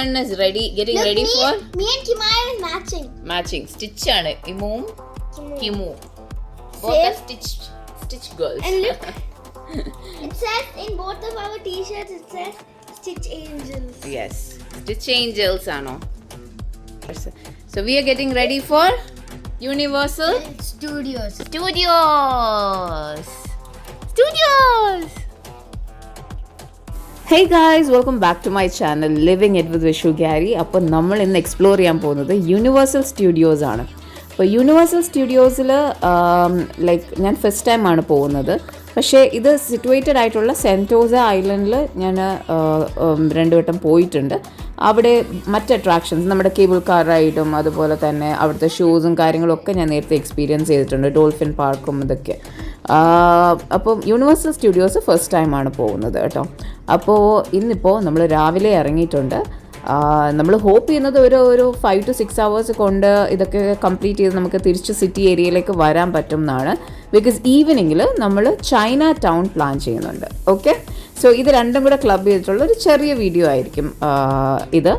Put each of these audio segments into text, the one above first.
Every one is ready getting Look, ready me, for me and Kimaya is matching. Matching stitch ആണ് ഇമുവും Kimu Same. Stitch stitch girls And look, it says in both of our t-shirts, it says Stitch Angels. Yes stitch angels ആണോ so we are getting ready for universal Studios. Studios studios Hey guys welcome back to my channel living it with Vishu Gary അപ്പോൾ നമ്മൾ ഇന്ന് explore ചെയ്യാൻ പോകുന്നത് universal Studios ആണ്. അപ്പോൾ universal സ്റ്റുഡിയോസിൽ like ഞാൻ ഫസ്റ്റ് ടൈം ആണ് പോകുന്നത്. പക്ഷേ ഇത് സിറ്റുവേറ്റഡ് ആയിട്ടുള്ള സെന്റോസ ഐലൻഡിൽ ഞാൻ രണ്ടു വട്ടം പോയിട്ടുണ്ട്. അവിടെ മറ്റ് അട്രാക്ഷൻസ് നമ്മുടെ കേബിൾ കാർ റൈഡും അതുപോലെ തന്നെ അവിടുത്തെ ഷൂസും കാര്യങ്ങളൊക്കെ ഞാൻ നേരത്തെ എക്സ്പീരിയൻസ് ചെയ്തിട്ടുണ്ട്. ഡോൾഫിൻ പാർക്കും ഇതൊക്കെ. അപ്പം യൂണിവേഴ്സൽ സ്റ്റുഡിയോസ് ഫസ്റ്റ് ടൈമാണ് പോകുന്നത് കേട്ടോ. അപ്പോൾ ഇന്നിപ്പോൾ നമ്മൾ രാവിലെ ഇറങ്ങിയിട്ടുണ്ട്. നമ്മൾ ഹോപ്പ് ചെയ്യുന്നത് ഒരു ഒരു ഫൈവ് ടു സിക്സ് അവേഴ്സ് കൊണ്ട് ഇതൊക്കെ കംപ്ലീറ്റ് ചെയ്ത് നമുക്ക് തിരിച്ച് സിറ്റി ഏരിയയിലേക്ക് വരാൻ പറ്റും എന്നാണ് ബിക്കോസ് ഈവനിങ്ങിൽ നമ്മൾ ചൈന ടൗൺ പ്ലാൻ ചെയ്യുന്നുണ്ട്. ഓക്കെ സോ ഇത് രണ്ടും കൂടെ ക്ലബ് ചെയ്തിട്ടുള്ള ഒരു ചെറിയ വീഡിയോ ആയിരിക്കും ഇത്.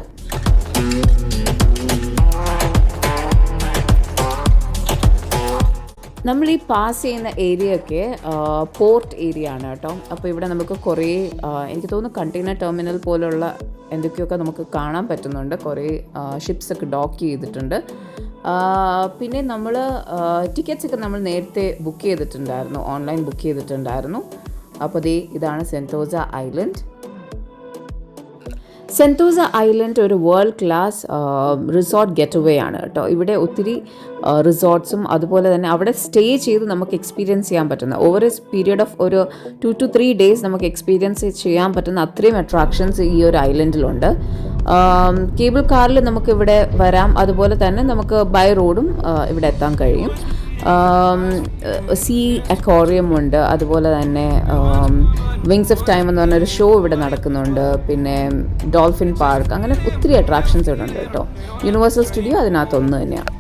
നമ്മൾ ഈ പാസ് ചെയ്യുന്ന ഏരിയ ഒക്കെ പോർട്ട് ഏരിയ ആണ് കേട്ടോ. അപ്പോൾ ഇവിടെ നമുക്ക് കുറേ എനിക്ക് തോന്നുന്നു കണ്ടെയ്നർ ടെർമിനൽ പോലുള്ള എന്തൊക്കെയൊക്കെ നമുക്ക് കാണാൻ പറ്റുന്നുണ്ട്. കുറേ ഷിപ്സ് ഒക്കെ ഡോക്ക് ചെയ്തിട്ടുണ്ട്. പിന്നെ നമ്മൾ ടിക്കറ്റ്സ് ഒക്കെ നമ്മൾ നേരത്തെ ബുക്ക് ചെയ്തിട്ടുണ്ടായിരുന്നു. ഓൺലൈൻ ബുക്ക് ചെയ്തിട്ടുണ്ടായിരുന്നു. അപ്പോൾ ദേ ഇതാണ് സെന്റോസ ഐലൻഡ് സെന്റോസ ഐലൻഡ് ഒരു world class resort getaway ആണ് കേട്ടോ. ഇവിടെ ഒത്തിരി റിസോർട്ട്സും അതുപോലെ തന്നെ അവിടെ സ്റ്റേ ചെയ്ത് നമുക്ക് എക്സ്പീരിയൻസ് ചെയ്യാൻ പറ്റുന്ന ഓവർ എ പീരിയഡ് ഓഫ് ഒരു ടു ടു ത്രീ ഡേയ്സ് നമുക്ക് എക്സ്പീരിയൻസ് ചെയ്യാൻ പറ്റുന്ന അത്രയും അട്രാക്ഷൻസ് ഈ ഒരു ഐലൻഡിലുണ്ട്. കേബിൾ കാറിൽ നമുക്ക് ഇവിടെ വരാം. അതുപോലെ തന്നെ നമുക്ക് ബൈ റോഡും ഇവിടെ എത്താൻ കഴിയും. സീ അക്വാറിയം ഉണ്ട് അതുപോലെ തന്നെ വിങ്സ് ഓഫ് ടൈം എന്ന് പറഞ്ഞൊരു ഷോ ഇവിടെ നടക്കുന്നുണ്ട് പിന്നെ ഡോൾഫിൻ പാർക്ക് അങ്ങനെ ഒത്തിരി അട്രാക്ഷൻസ് ഇവിടെ ഉണ്ട് കേട്ടോ. യൂണിവേഴ്സൽ സ്റ്റുഡിയോ അതിനകത്തൊന്ന് തന്നെയാണ്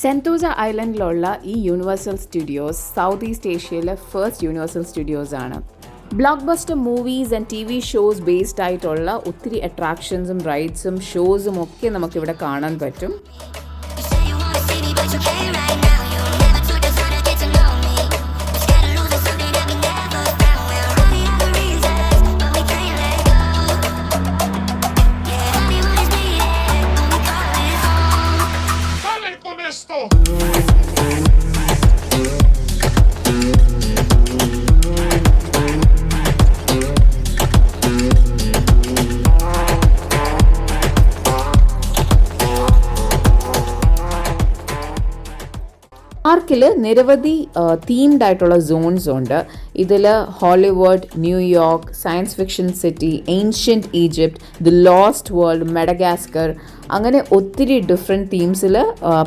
സെന്റോസ ഐലൻഡിലുള്ള ഈ യൂണിവേഴ്സൽ സ്റ്റുഡിയോസ് സൗത്ത് ഈസ്റ്റ് ഏഷ്യയിലെ ഫസ്റ്റ് യൂണിവേഴ്സൽ സ്റ്റുഡിയോസ് ആണ്. Blockbuster movies and T V shows based ആയിട്ടുള്ള ഒത്തിരി അട്രാക്ഷൻസും റൈഡ്സും ഷോസും ഒക്കെ നമുക്കിവിടെ കാണാൻ പറ്റും. Ernesto! പാർക്കിൽ നിരവധി തീംഡ് ആയിട്ടുള്ള സോൺസ് ഉണ്ട്. ഇതിൽ Hollywood New York science fiction city ancient Egypt the lost world Madagascar അങ്ങനെ ഒത്തിരി ഡിഫറെന്റ് തീംസിൽ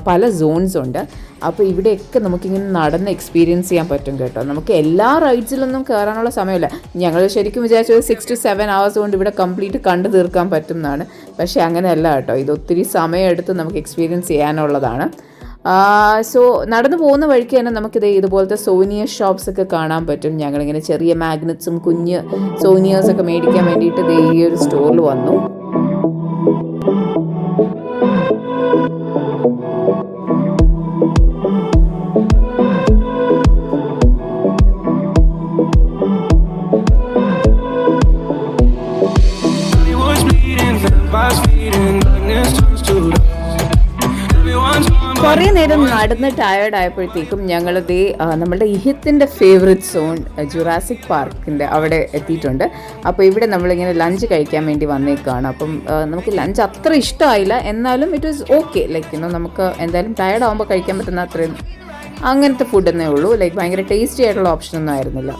പല സോൺസ് ഉണ്ട്. അപ്പോൾ ഇവിടെയൊക്കെ നമുക്കിങ്ങനെ നടന്ന് എക്സ്പീരിയൻസ് ചെയ്യാൻ പറ്റും കേട്ടോ. നമുക്ക് എല്ലാ റൈഡ്സിലൊന്നും കയറാനുള്ള സമയമില്ല. ഞങ്ങൾ ശരിക്കും വിചാരിച്ചത് സിക്സ് ടു സെവൻ അവേഴ്സ് കൊണ്ട് ഇവിടെ കംപ്ലീറ്റ് കണ്ടു തീർക്കാൻ പറ്റും എന്നാണ്. പക്ഷേ അങ്ങനെയല്ല കേട്ടോ. ഇത് ഒത്തിരി സമയമെടുത്ത് നമുക്ക് എക്സ്പീരിയൻസ് ചെയ്യാനുള്ളതാണ്. സോ നടന്നു പോകുന്ന വഴിക്ക് തന്നെ നമുക്കിത് ഇതുപോലത്തെ സോനിയ ഷോപ്സ് ഒക്കെ കാണാൻ പറ്റും. ഞങ്ങളിങ്ങനെ ചെറിയ മാഗ്നറ്റ്സും കുഞ്ഞ് സോനിയേഴ്സ് ഒക്കെ മേടിക്കാൻ വേണ്ടിയിട്ട് ഇത് ഈ ഒരു സ്റ്റോറിൽ വന്നു. നേരം നടന്ന് ടയേർഡ് ആയപ്പോഴത്തേക്കും ഞങ്ങൾ ദേ നമ്മളുടെ ഇഹത്തിന്റെ ഫേവറേറ്റ് സോൺ ജുറാസിക് പാർക്കിന്റെ അവിടെ എത്തിയിട്ടുണ്ട്. അപ്പോൾ ഇവിടെ നമ്മളിങ്ങനെ ലഞ്ച് കഴിക്കാൻ വേണ്ടി വന്നേക്കാണ്. അപ്പം നമുക്ക് ലഞ്ച് അത്ര ഇഷ്ടമായില്ല. എന്നാലും ഇറ്റ് വാസ് ഓക്കെ ലൈക്ക് ഇന്നോ നമുക്ക് എന്തായാലും ടയേർഡ് ആകുമ്പോൾ കഴിക്കാൻ പറ്റുന്ന അത്രയും അങ്ങനത്തെ ഫുഡ് എന്നേ ഉള്ളൂ. ലൈക്ക് ഭയങ്കര ടേസ്റ്റി ആയിട്ടുള്ള ഓപ്ഷൻ ഒന്നും ആയിരുന്നില്ല.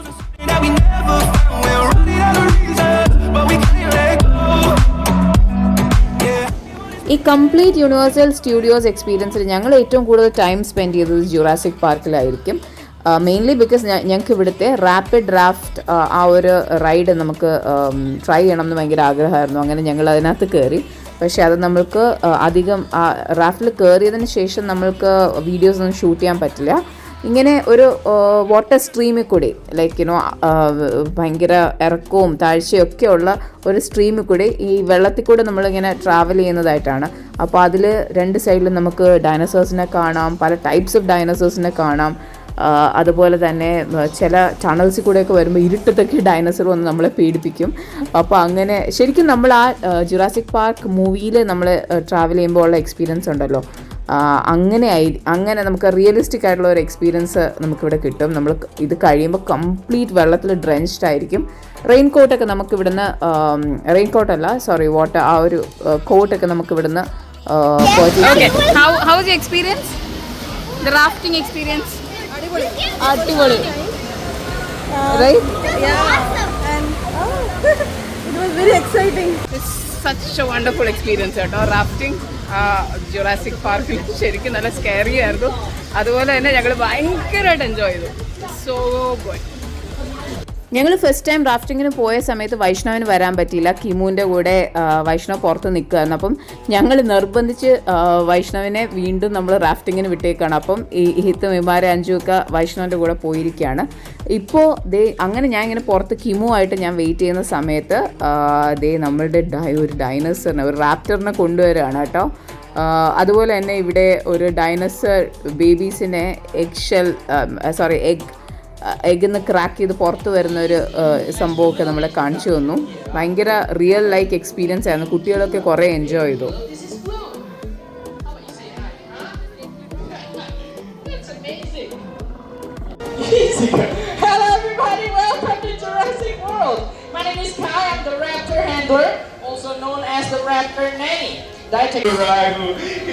ഈ കംപ്ലീറ്റ് യൂണിവേഴ്സൽ സ്റ്റുഡിയോസ് എക്സ്പീരിയൻസിൽ ഞങ്ങൾ ഏറ്റവും കൂടുതൽ ടൈം സ്പെൻഡ് ചെയ്തത് ജുറാസിക് പാർക്കിലായിരിക്കും മെയിൻലി ബിക്കോസ് ഞങ്ങൾക്ക് ഇവിടുത്തെ റാപ്പിഡ് ഡ്രാഫ്റ്റ് ആ ഒരു റൈഡ് നമുക്ക് ട്രൈ ചെയ്യണം എന്ന് ഭയങ്കര ആഗ്രഹമായിരുന്നു. അങ്ങനെ ഞങ്ങൾ അതിനകത്ത് കയറി പക്ഷേ അത് നമ്മൾക്ക് അധികം റാഫ്റ്റിൽ കയറിയതിന് ശേഷം നമ്മൾക്ക് വീഡിയോസ് ഒന്നും ഷൂട്ട് ചെയ്യാൻ പറ്റില്ല. ഇങ്ങനെ ഒരു വാട്ടർ സ്ട്രീമിൽ കൂടി ലൈക്ക് യുനോ ഭയങ്കര ഇറക്കവും താഴ്ചയും ഒക്കെ ഉള്ള ഒരു സ്ട്രീമിൽ കൂടി ഈ വെള്ളത്തിൽ കൂടെ നമ്മളിങ്ങനെ ട്രാവൽ ചെയ്യുന്നതായിട്ടാണ്. അപ്പോൾ അതിൽ രണ്ട് സൈഡിലും നമുക്ക് ഡൈനോസേഴ്സിനെ കാണാം പല ടൈപ്സ് ഓഫ് ഡൈനോസേഴ്സിനെ കാണാം. അതുപോലെ തന്നെ ചില ടണൽസിൽ കൂടെയൊക്കെ വരുമ്പോൾ ഇരുട്ടത്തൊക്കെ ഡൈനോസർ വന്ന് നമ്മളെ പീഡിപ്പിക്കും. അപ്പോൾ അങ്ങനെ ശരിക്കും നമ്മൾ ആ ജുറാസിക് പാർക്ക് മൂവിയിൽ നമ്മൾ ട്രാവൽ ചെയ്യുമ്പോൾ ഉള്ള എക്സ്പീരിയൻസ് ഉണ്ടല്ലോ. അങ്ങനെ ആയി അങ്ങനെ നമുക്ക് റിയലിസ്റ്റിക് ആയിട്ടുള്ള ഒരു എക്സ്പീരിയൻസ് നമുക്കിവിടെ കിട്ടും. നമ്മൾ ഇത് കഴിയുമ്പോൾ കംപ്ലീറ്റ് വെള്ളത്തിൽ ഡ്രെഞ്ച്ഡ് ആയിരിക്കും. റെയിൻ കോട്ടൊക്കെ നമുക്ക് ഇവിടുന്ന് റെയിൻ കോട്ടല്ല സോറി വാട്ടർ ആ ഒരു കോട്ടൊക്കെ നമുക്ക് ഇവിടുന്ന് was rafting experience. അടിപൊളി. Right It's such a wonderful experience കേട്ടോ റാഫ്റ്റിംഗ് ജുറാസിക് പാർക്കിൽ ശരിക്കും നല്ല സ്കെയറി ആയിരുന്നു. അതുപോലെ തന്നെ ഞങ്ങൾ ഭയങ്കരമായിട്ട് എൻജോയ് ചെയ്തു. സോ ഗുഡ് ഞങ്ങൾ ഫസ്റ്റ് ടൈം റാഫ്റ്റിങ്ങിന് പോയ സമയത്ത് വൈഷ്ണവിന് വരാൻ പറ്റിയില്ല. കിമുവിന്റെ കൂടെ വൈഷ്ണവ് പുറത്ത് നിൽക്കുകയായിരുന്നു. അപ്പം ഞങ്ങൾ നിർബന്ധിച്ച് വൈഷ്ണവിനെ വീണ്ടും നമ്മൾ റാഫ്റ്റിങ്ങിന് വിട്ടേക്കാണ്. അപ്പം ഈ ഹിത്ത് വിമാര അഞ്ചുമൊക്കെ വൈഷ്ണവിന്റെ കൂടെ പോയിരിക്കുകയാണ്. ഇപ്പോൾ ദേ അങ്ങനെ ഞാൻ ഇങ്ങനെ പുറത്ത് കിമുവായിട്ട് ഞാൻ വെയിറ്റ് ചെയ്യുന്ന സമയത്ത് ദേ നമ്മളുടെ ഡൈ ഒരു ഡൈനോസറിനെ ഒരു റാപ്റ്ററിനെ കൊണ്ടുവരികയാണ് കേട്ടോ. അതുപോലെ തന്നെ ഇവിടെ ഒരു ഡൈനോസർ ബേബീസിനെ എഗ് ഷെൽ സോറി എഗ് എഗ്ന്ന് ക്രാക്ക് ചെയ്ത് പുറത്ത് വരുന്ന ഒരു സംഭവമൊക്കെ നമ്മളെ കാണിച്ചു തന്നു. ഭയങ്കര റിയൽ ലൈക്ക് എക്സ്പീരിയൻസ് ആയിരുന്നു. കുട്ടികളൊക്കെ കുറേ എൻജോയ് ചെയ്തു. Also known as the Raptor Nanny. Did I take a ride?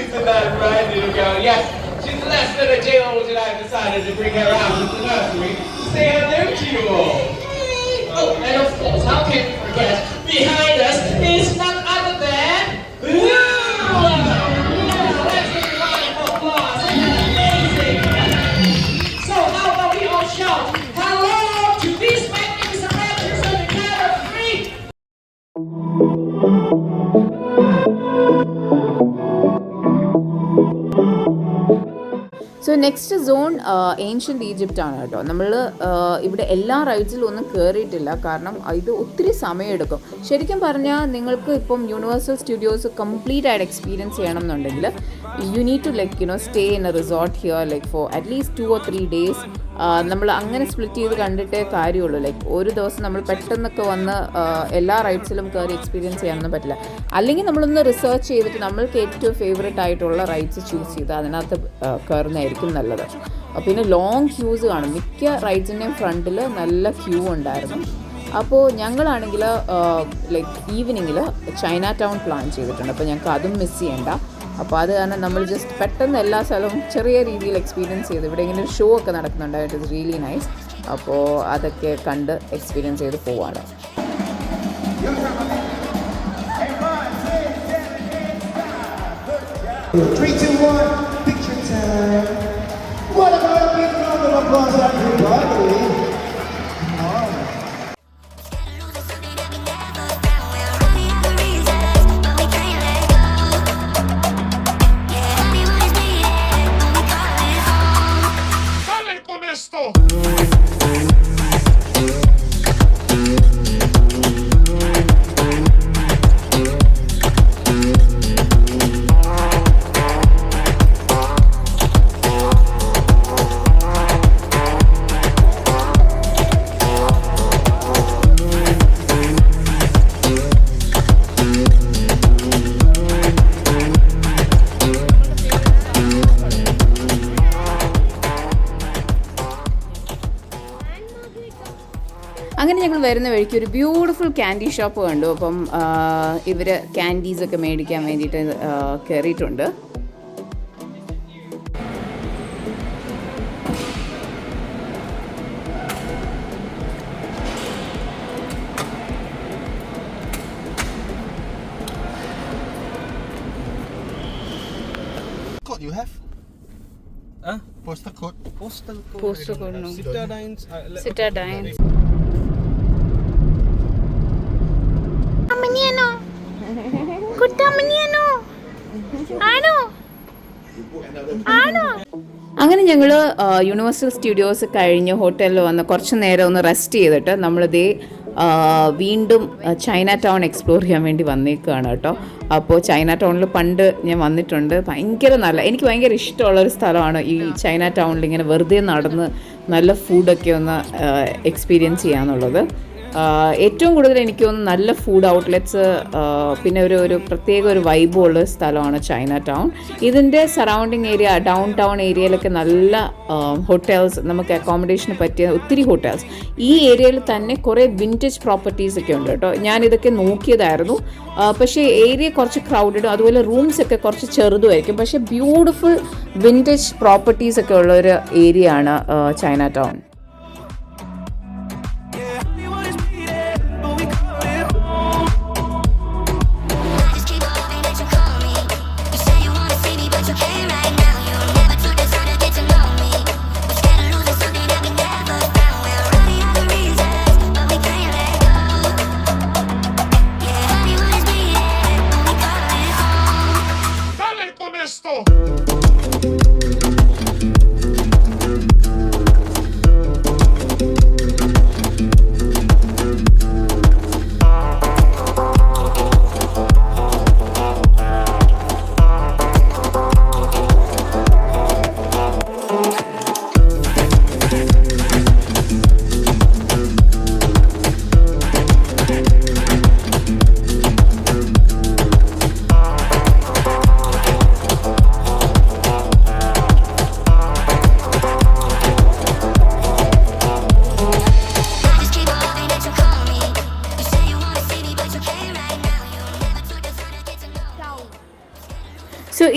Isn't that right, little girl? Yes, a day old, and I decided to bring her out to the nursery to say hello to you all. Oh, and of course, how can we forget? Behind us is none next zone ancient Egypt ആണ് കേട്ടോ. നമ്മൾ ഇവിടെ എല്ലാ റൈഡ്സിലും ഒന്നും കയറിയിട്ടില്ല കാരണം ഇത് ഒത്തിരി സമയമെടുക്കും. ശരിക്കും പറഞ്ഞാൽ നിങ്ങൾക്ക് ഇപ്പം യൂണിവേഴ്സൽ സ്റ്റുഡിയോസ് കംപ്ലീറ്റ് ആയിട്ട് എക്സ്പീരിയൻസ് ചെയ്യണം എന്നുണ്ടെങ്കിൽ you need to like you know stay in a resort here like for at least two or three days നമ്മൾ അങ്ങനെ സ്പ്ലിറ്റ് ചെയ്ത് കണ്ടിട്ടേ കാര്യമുള്ളൂ. ലൈക്ക് ഒരു ദിവസം നമ്മൾ പെട്ടെന്നൊക്കെ വന്ന് എല്ലാ റൈഡ്സിലും കയറി എക്സ്പീരിയൻസ് ചെയ്യാനൊന്നും പറ്റില്ല. അല്ലെങ്കിൽ നമ്മളൊന്ന് റിസർച്ച് ചെയ്തിട്ട് നമ്മൾക്ക് ഏറ്റവും ഫേവറേറ്റ് ആയിട്ടുള്ള റൈഡ്സ് ചൂസ് ചെയ്ത് അതിനകത്ത് കയറുന്നതായിരിക്കും നല്ലത്. പിന്നെ ലോങ് ക്യൂസ് കാണും. മിക്ക റൈഡ്സിന്റെയും ഫ്രണ്ടിൽ നല്ല ക്യൂ ഉണ്ടായിരുന്നു. അപ്പോൾ ഞങ്ങളാണെങ്കിൽ ലൈക്ക് ഈവനിങ്ങിൽ ചൈന ടൗൺ പ്ലാൻ ചെയ്തിട്ടുണ്ട്. അപ്പോൾ ഞങ്ങൾക്ക് അതും മിസ് ചെയ്യണ്ട. അപ്പോൾ അത് കാരണം നമ്മൾ ജസ്റ്റ് പെട്ടെന്ന് എല്ലാ സ്ഥലവും ചെറിയ രീതിയിൽ എക്സ്പീരിയൻസ് ചെയ്തു ഇവിടെ ഇങ്ങനെ ഒരു ഷോ ഒക്കെ നടക്കുന്നുണ്ട് ഇറ്റ് ഇസ് റിയലി നൈസ് അപ്പോൾ അതൊക്കെ കണ്ട് എക്സ്പീരിയൻസ് ചെയ്ത് പോവാണ് Three, two, one, picture time. What a big round of applause, everybody? വരുന്ന വഴിക്ക് ഒരു ബ്യൂട്ടിഫുൾ ക്യാൻഡി ഷോപ്പ് കണ്ടു അപ്പം ഇവർ ക്യാൻഡീസൊക്കെ മേടിക്കാൻ വേണ്ടിയിട്ട് കയറിയിട്ടുണ്ട് Code you have? Huh? Postal code. Postal code. Postal code, no. Citadines. Uh, Citadines. അങ്ങനെ ഞങ്ങൾ യൂണിവേഴ്സൽ സ്റ്റുഡിയോസ് കഴിഞ്ഞ് ഹോട്ടലിൽ വന്ന് കുറച്ച് നേരം ഒന്ന് റെസ്റ്റ് ചെയ്തിട്ട് നമ്മളിതേ വീണ്ടും ചൈന ടൗൺ എക്സ്പ്ലോർ ചെയ്യാൻ വേണ്ടി വന്നേക്കുകയാണ് കേട്ടോ. അപ്പോൾ ചൈന ടൗണിൽ പണ്ട് ഞാൻ വന്നിട്ടുണ്ട്. ഭയങ്കര നല്ല എനിക്ക് ഭയങ്കര ഇഷ്ടമുള്ള ഒരു സ്ഥലമാണ് ഈ ചൈന ടൗണിൽ ഇങ്ങനെ വെറുതെ നടന്ന് നല്ല ഫുഡൊക്കെ ഒന്ന് എക്സ്പീരിയൻസ് ചെയ്യാന്നുള്ളത്. ഏറ്റവും കൂടുതൽ എനിക്ക് തോന്നുന്നു നല്ല ഫുഡ് ഔട്ട്ലെറ്റ്സ് പിന്നെ ഒരു ഒരു പ്രത്യേക ഒരു വൈബുള്ള സ്ഥലമാണ് ചൈന ടൗൺ ഇതിന്റെ സറൗണ്ടിങ് ഏരിയ ഡൗൺ ടൗൺ ഏരിയയിലൊക്കെ നല്ല ഹോട്ടൽസ് നമുക്ക് അക്കോമഡേഷന് പറ്റിയ ഒത്തിരി ഹോട്ടൽസ് ഈ ഏരിയയിൽ തന്നെ കുറേ വിന്റേജ് പ്രോപ്പർട്ടീസ് ഒക്കെ ഉണ്ട് കേട്ടോ. ഞാനിതൊക്കെ നോക്കിയതായിരുന്നു. പക്ഷേ ഏരിയ കുറച്ച് ക്രൗഡഡും അതുപോലെ റൂംസ് ഒക്കെ കുറച്ച് ചെറുതുമായിരിക്കും. പക്ഷേ ബ്യൂട്ടിഫുൾ വിന്റേജ് പ്രോപ്പർട്ടീസ് ഒക്കെ ഉള്ള ഒരു ഏരിയ ആണ് ചൈന ടൗൺ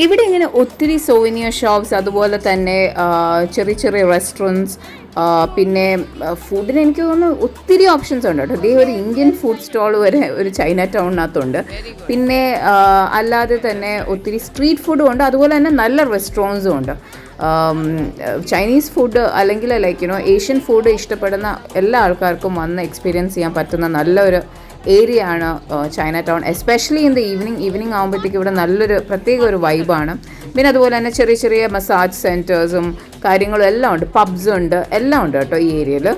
ഇവിടെ ഇങ്ങനെ ഒത്തിരി സോവിനിയർ ഷോപ്സ് അതുപോലെ തന്നെ ചെറിയ ചെറിയ റെസ്റ്റോറന്റ്സ് പിന്നെ ഫുഡിന് എനിക്ക് തോന്നുന്നു ഒത്തിരി ഓപ്ഷൻസ് ഉണ്ട് കേട്ടോ. ഇതേ ഒരു ഇന്ത്യൻ ഫുഡ് സ്റ്റോൾ വരെ ഒരു ചൈന ടൗണിനകത്തുണ്ട് പിന്നെ അല്ലാതെ തന്നെ ഒത്തിരി സ്ട്രീറ്റ് ഫുഡും ഉണ്ട്. അതുപോലെ തന്നെ നല്ല റെസ്റ്റോറന്റ്സും ഉണ്ട്. ചൈനീസ് ഫുഡ് അല്ലെങ്കിൽ ലൈക്ക് ഏഷ്യൻ ഫുഡ് ഇഷ്ടപ്പെടുന്ന എല്ലാ ആൾക്കാർക്കും വന്ന് എക്സ്പീരിയൻസ് ചെയ്യാൻ പറ്റുന്ന നല്ലൊരു ഏരിയ ആണ് Chinatown especially in the evening evening ആകുമ്പോഴത്തേക്ക് ഇവിടെ നല്ലൊരു പ്രത്യേക ഒരു വൈബാണ് പിന്നെ അതുപോലെ തന്നെ ചെറിയ ചെറിയ മസാജ് സെന്റേഴ്സും കാര്യങ്ങളും എല്ലാം ഉണ്ട്. പബ്സും ഉണ്ട്. എല്ലാം ഉണ്ട് കേട്ടോ ഈ ഏരിയയിൽ.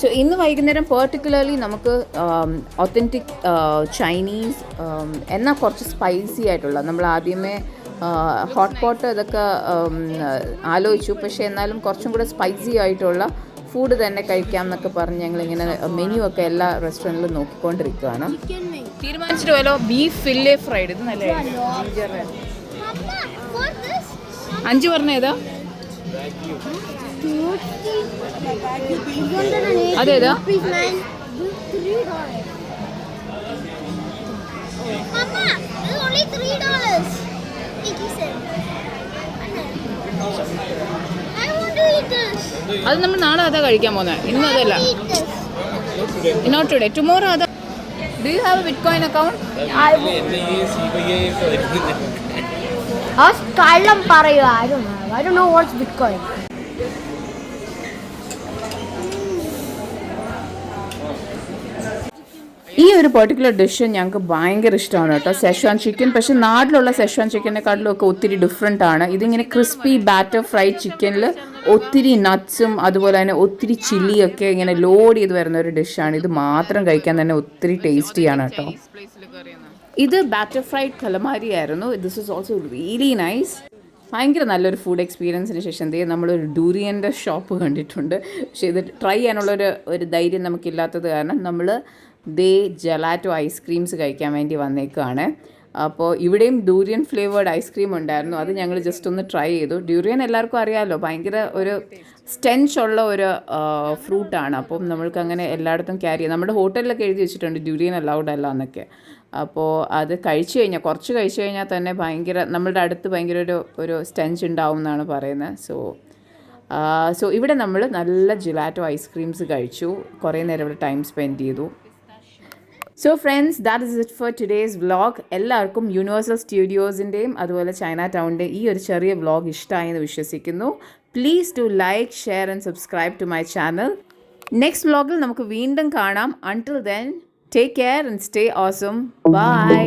സോ ഇന്ന് വൈകുന്നേരം പെർട്ടിക്കുലർലി നമുക്ക് ഒത്തന്റിക് ചൈനീസ് എന്നാൽ കുറച്ച് സ്പൈസി ആയിട്ടുള്ള നമ്മൾ ആദ്യമേ ഹോട്ട് പോട്ട് ഇതൊക്കെ ഉം, ആലോചിച്ചു. പക്ഷേ എന്നാലും കുറച്ചും കൂടെ സ്പൈസി ആയിട്ടുള്ള ഫുഡ് തന്നെ കഴിക്കാം എന്നൊക്കെ പറഞ്ഞ് ഞങ്ങളിങ്ങനെ മെനു ഒക്കെ എല്ലാ റെസ്റ്റോറന്റിലും നോക്കിക്കൊണ്ടിരിക്കുകയാണ് തീരുമാനിച്ചിട്ട് പോയാലോ? ബീഫ് ഫില്ലേ ഫ്രൈഡ് ഇത് നല്ല അഞ്ച് പറഞ്ഞ ഏതാ? അതേതാ. Mama, only three dollars. അത് നമ്മൾ നാളെ അതാ കഴിക്കാൻ പോകുന്നത് ഇന്ന് അതല്ല. നോട്ട് ടുഡേ ടുമോറോ അതാ. Do you have bitcoin account കള്ളം പറയുക ആരും ഐ ഡോ നോ വാട്ട്സ് ബിറ്റ് what's ഒരു പെർട്ടിക്കുലർ ഡിഷ് ഞങ്ങൾക്ക് ഭയങ്കര ഇഷ്ടമാണ് കേട്ടോ. സെഷ്വാൻ ചിക്കൻ പക്ഷേ നാട്ടിലുള്ള സെഷ്വാൻ ചിക്കനെക്കാട്ടിലും ഒക്കെ ഒത്തിരി ഡിഫറെന്റ് ആണ്. ഇതിങ്ങനെ ക്രിസ്പി ബാറ്റർ ഫ്രൈ ചിക്കനിൽ ഒത്തിരി നട്ട്സും അതുപോലെ തന്നെ ഒത്തിരി ചില്ലിയൊക്കെ ഇങ്ങനെ ലോഡ് ചെയ്ത് വരുന്ന ഒരു ഡിഷാണ് ഇത് മാത്രം കഴിക്കാൻ തന്നെ ഒത്തിരി ടേസ്റ്റിയാണ് കേട്ടോ. ഇത് ബാറ്റർ ഫ്രൈഡ് കലമാരി ആയിരുന്നു this is also really nice ഭയങ്കര നല്ലൊരു ഫുഡ് എക്സ്പീരിയൻസിന് ശേഷം ദേ നമ്മളൊരു ഡൂരിയന്റെ ഷോപ്പ് കണ്ടിട്ടുണ്ട്. പക്ഷേ ഇത് ട്രൈ ചെയ്യാനുള്ളൊരു ഒരു ധൈര്യം നമുക്കില്ലാത്തത് കാരണം നമ്മൾ ദേ ജലാറ്റോ ഐസ്ക്രീംസ് കഴിക്കാൻ വേണ്ടി വന്നേക്കുവാണ്. അപ്പോൾ ഇവിടെയും ഡ്യൂരിയൻ ഫ്ലേവേർഡ് ഐസ്ക്രീം ഉണ്ടായിരുന്നു. അത് ഞങ്ങൾ ജസ്റ്റ് ഒന്ന് ട്രൈ ചെയ്തു. ഡ്യൂറിയൻ എല്ലാവർക്കും അറിയാമല്ലോ ഭയങ്കര ഒരു സ്റ്റെൻച്ച് ഉള്ള ഒരു ഫ്രൂട്ടാണ് അപ്പം നമ്മൾക്ക് അങ്ങനെ എല്ലായിടത്തും ക്യാരി ചെയ്യാം. നമ്മുടെ ഹോട്ടലിലൊക്കെ എഴുതി വെച്ചിട്ടുണ്ട് ഡ്യൂരിയൻ അലൗഡ് അല്ല എന്നൊക്കെ. അപ്പോൾ അത് കഴിച്ചു കഴിഞ്ഞാൽ കുറച്ച് കഴിച്ചു കഴിഞ്ഞാൽ തന്നെ ഭയങ്കര നമ്മളുടെ അടുത്ത് ഭയങ്കര ഒരു ഒരു സ്റ്റെൻച് ഉണ്ടാവും എന്നാണ് പറയുന്നത്. സോ സോ ഇവിടെ നമ്മൾ നല്ല ജിലാറ്റോ ഐസ്ക്രീംസ് കഴിച്ചു. കുറേ നേരം ഇവിടെ ടൈം സ്പെൻഡ് ചെയ്തു. So friends that is it for today's vlog എല്ലാവർക്കും യൂണിവേഴ്സൽ സ്റ്റുഡിയോസിന്റെയും അതുപോലെ ചൈന ടൗണിന്റെ ഈ ഒരു ചെറിയ വ്ളോഗ് ഇഷ്ടമായി എന്ന് വിശ്വസിക്കുന്നു. Please do like share and subscribe to my channel next വ്ളോഗിൽ നമുക്ക് വീണ്ടും കാണാം. Until then take care and stay awesome bye